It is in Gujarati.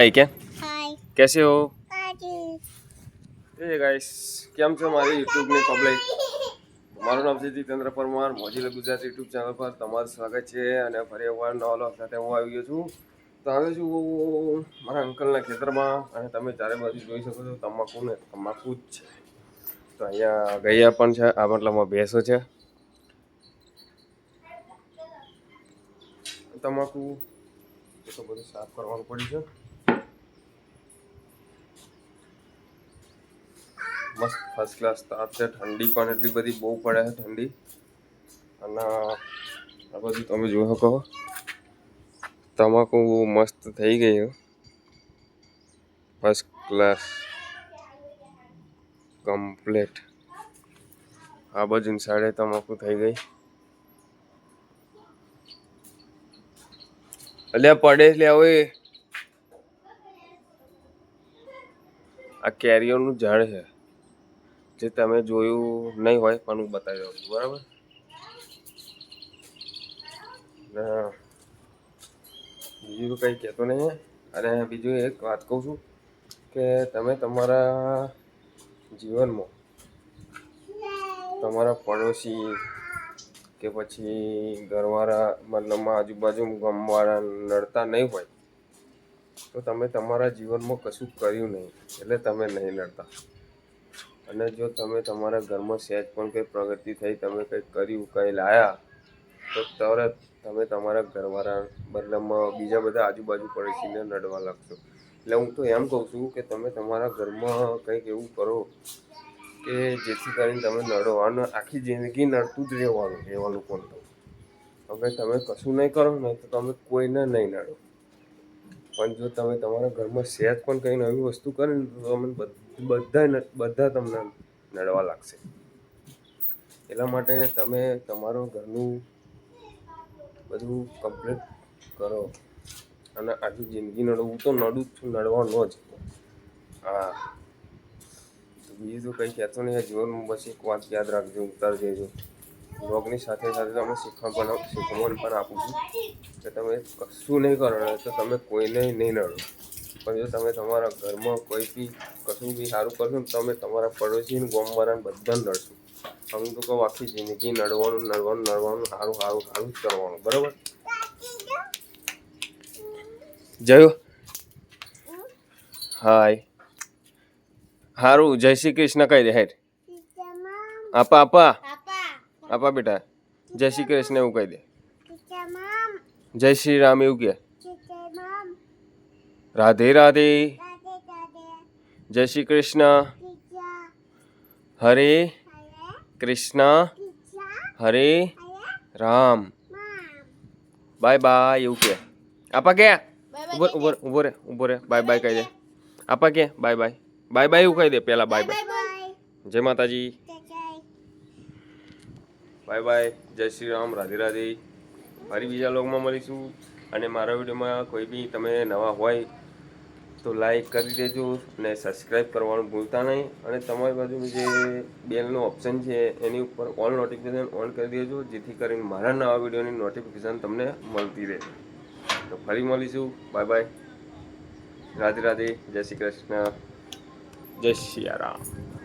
हाय क्या હાય कैसे हो પાટી એ ગાઈસ કેમ છો મારી યુટ્યુબની પબ્લિક મારું નામ છે જીતેન્દ્ર પરમાર મોજીલા ગુજરાત યુટ્યુબ ચેનલ પર તમારું સ્વાગત છે અને ફરી એકવાર નવા વ્લોગ સાથે હું આવી ગયો છું તો આવે છું મારા અંકલના ખેતરમાં અને તમે ચારે બાજુ જોઈ શકો છો તમાકુ ને તમાકુ જ છે તો અહીંયા ગૈયા પણ છે આ મતલબમાં ભેંસો છે તમાકુ એ તો બધું સાફ કરવાનું પડ્યું છે મસ્ત ફર્સ્ટ ક્લાસ તાપ છે, ઠંડી પણ એટલી બધી બહુ પડે છે ઠંડી. અને આ બધું તમે જોઈ શકો તમાકુ મસ્ત થઈ ગયું ફર્સ્ટ ક્લાસ કમ્પ્લેટ આ બાજુ સાડે તમાકુ થઈ ગઈ. અલ્યા પડે એટલે હવે આ કેરીઓનું ઝાડ છે. જે તમે જોયું નહીં હોય પણ હું બતાવી દઉં છું, બરાબર? બીજું કંઈ કહેતો નહીં અને બીજું એક વાત કહું છું કે તમે તમારા જીવનમાં તમારા પડોશી કે પછી ઘરવાળા મતલબમાં આજુબાજુ ગામવાળા નડતા નહીં હોય, તો તમે તમારા જીવનમાં કશું કર્યું નહીં. એટલે તમે નહીં નડતા. અને જો તમે તમારા ઘરમાં સહેજ પણ કંઈ પ્રગતિ થઈ, તમે કંઈક કર્યું, કંઈ લાયા, તો તરત તમે તમારા ઘરવાળા બદલામાં બીજા બધા આજુબાજુ પડોશીને નડવા લાગશો. એટલે હું તો એમ કહું છું કે તમે તમારા ઘરમાં કંઈક એવું કરો કે જેથી કરીને તમે નડો અને આખી જિંદગી નડતું જ રહેવાનું રહેવાનું કોણ હવે તમે કશું નહીં કરો ને તો તમે કોઈને નહીં નડો. પણ જો તમે તમારા ઘરમાં સહેજ પણ કંઈ નવી વસ્તુ કરે ને, તો તમે બધા બધા તમને નડવા લાગશે. એટલા માટે તમે તમારો ઘરનું બધું કમ્પ્લીટ કરો. અને આખી જિંદગી નડવું તો નડું જ છું, નડવાનો જ. હા. બીજું તો કંઈ કહેતો નહીં જીવનમાં બસ એક વાત યાદ રાખજો, ઉતાર દેજો. બ્લોગની સાથે સાથે તમે શીખવા પણ શીખવાનું પણ આપું છું કે તમે કશું નહીં કરો તો તમે કોઈને નહીં નડો. પણ જો તમે તમારા ઘરમાં કોઈ બી કશું બી સારું કરશો ને તમે તમારા પડોશીને ગોમવાળાને બધા નડશો. અમે તો કહું આખી જિંદગી નડવાનું નડવાનું નડવાનું સારું સારું સારું જ કરવાનું. બરાબર? જયો હાય. સારું જય શ્રી કૃષ્ણ કહી દે હેઠ આપા આપા આપા બેટા જય શ્રી કૃષ્ણ એવું કહી દે તમામ જય શ્રી રામ એવું કે તમામ રાધે રાધે દાદે દાદે જય શ્રી કૃષ્ણ પિઝા હરે હરે કૃષ્ણ પિઝા હરે હરે રામ મામ બાય બાય એવું કે આપા કે ઊભો ઊભો રે, ઊભો રે ઊભો રે બાય બાય કહી દે આપા કે બાય બાય બાય બાય એવું કહી દે પહેલા બાય બાય બાય જય માતાજી જય બાય બાય, જય શ્રી રામ, રાધે રાધે. ફરી બીજા લોગમાં મળીશું. અને મારા વિડીયોમાં કોઈ બી તમે નવા હોય તો લાઈક કરી દેજો અને સબસ્ક્રાઈબ કરવાનું ભૂલતા નહીં. અને તમારી બાજુ જે બેલનો ઓપ્શન છે, એની ઉપર ઓલ નોટિફિકેશન ઓન કરી દેજો, જેથી કરીને મારા નવા વિડીયોની નોટિફિકેશન તમને મળતી રહે. તો ફરી મળીશું. Bye bye. રાધે રાધે. જય શ્રી કૃષ્ણ. જય શ્રી રામ.